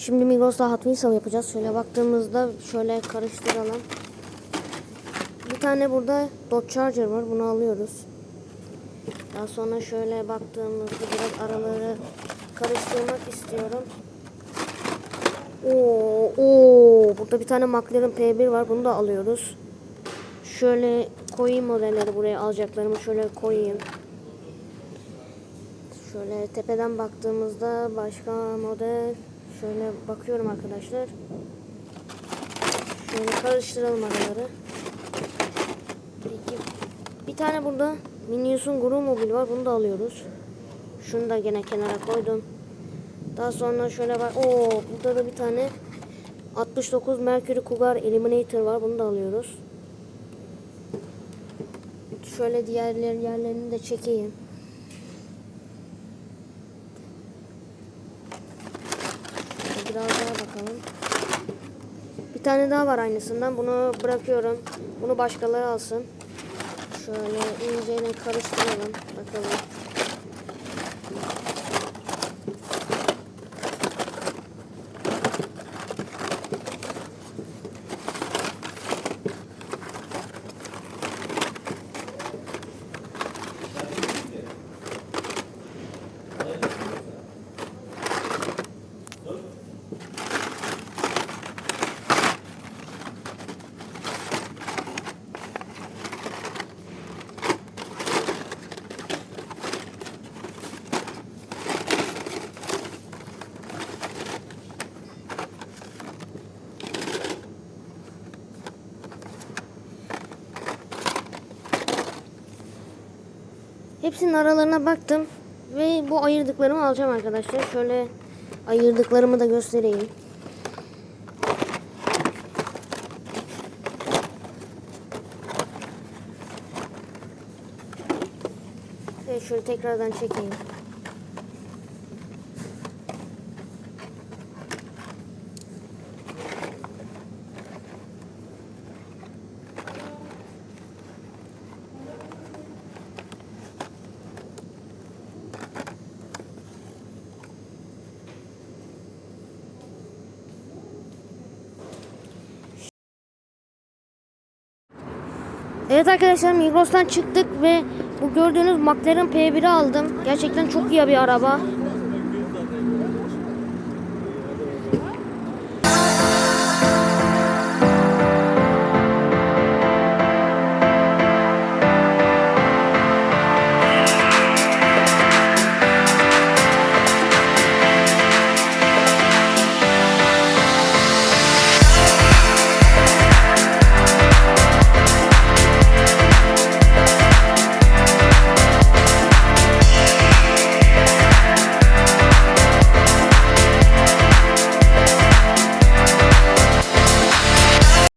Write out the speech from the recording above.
Şimdi Migros'ta Hot Wheels'a yapacağız. Şöyle baktığımızda şöyle karıştıralım. Bir tane burada Dodge Charger var. Bunu alıyoruz. Daha sonra şöyle baktığımızda biraz araları karıştırmak istiyorum. Oo, oo, burada bir tane McLaren P1 var. Bunu da alıyoruz. Şöyle koyayım modelleri buraya alacaklarımı şöyle koyayım. Şöyle tepeden baktığımızda başka model şöyle bakıyorum arkadaşlar. Şöyle karıştıralım araları. Peki. Bir tane burada Minius'un Guru Mobil var. Bunu da alıyoruz. Şunu da gene kenara koydum. Daha sonra şöyle bak. Oo, burada da bir tane 69 Mercury Cougar Eliminator var. Bunu da alıyoruz. Şöyle diğer yerlerini de çekeyim. Şöyle Biraz daha bakalım. Bir tane daha var aynısından. Bunu bırakıyorum. Bunu başkaları alsın. Şöyle iyice karıştıralım. Bakalım. Hepsinin aralarına baktım ve bu ayırdıklarımı alacağım arkadaşlar. Şöyle ayırdıklarımı da göstereyim. Şöyle tekrardan çekeyim. Evet arkadaşlar Migros'tan çıktık ve bu gördüğünüz McLaren P1'i aldım. Gerçekten çok iyi bir araba.